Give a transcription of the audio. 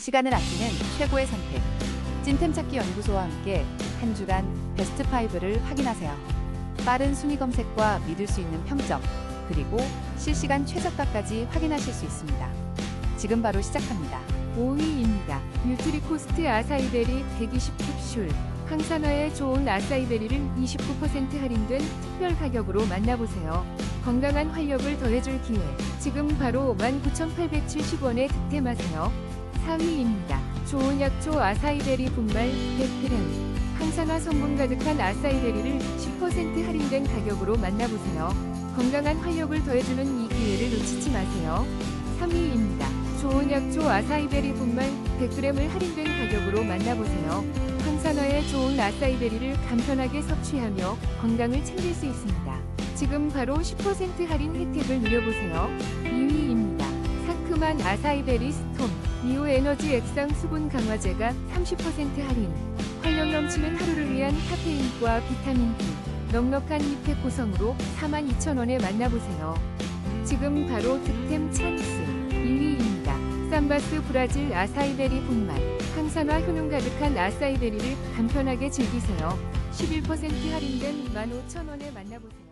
시간을 아끼는 최고의 선택. 찐템 찾기 연구소와 함께 한 주간 베스트 5를 확인하세요. 빠른 순위 검색과 믿을 수 있는 평점, 그리고 실시간 최저가까지 확인하실 수 있습니다. 지금 바로 시작합니다. 5위입니다. 뉴트리코스트 아사이베리 120 캡슐. 항산화에 좋은 아사이베리를 29% 할인된 특별 가격으로 만나보세요. 건강한 활력을 더해줄 기회. 지금 바로 19,870원에 득템하세요. 4위입니다. 좋은 약초 아사이베리 분말 100g. 항산화 성분 가득한 아사이베리를 10% 할인된 가격으로 만나보세요. 건강한 활력을 더해주는 이 기회를 놓치지 마세요. 3위입니다. 좋은 약초 아사이베리 분말 100g을 할인된 가격으로 만나보세요. 항산화에 좋은 아사이베리를 간편하게 섭취하며 건강을 챙길 수 있습니다. 지금 바로 10% 할인 혜택을 누려보세요. 2위입니다. 상큼한 아사이베리 스톰 미오 에너지 액상 수분 강화제가 30% 할인. 활력 넘치는 하루를 위한 카페인과 비타민 D, 넉넉한 잎의 구성으로 42,000원에 만나보세요. 지금 바로 득템 찬스 2위입니다. 쌈바스 브라질 아사이베리 분말 항산화 효능 가득한 아사이베리를 간편하게 즐기세요. 11% 할인된 15,000원에 만나보세요.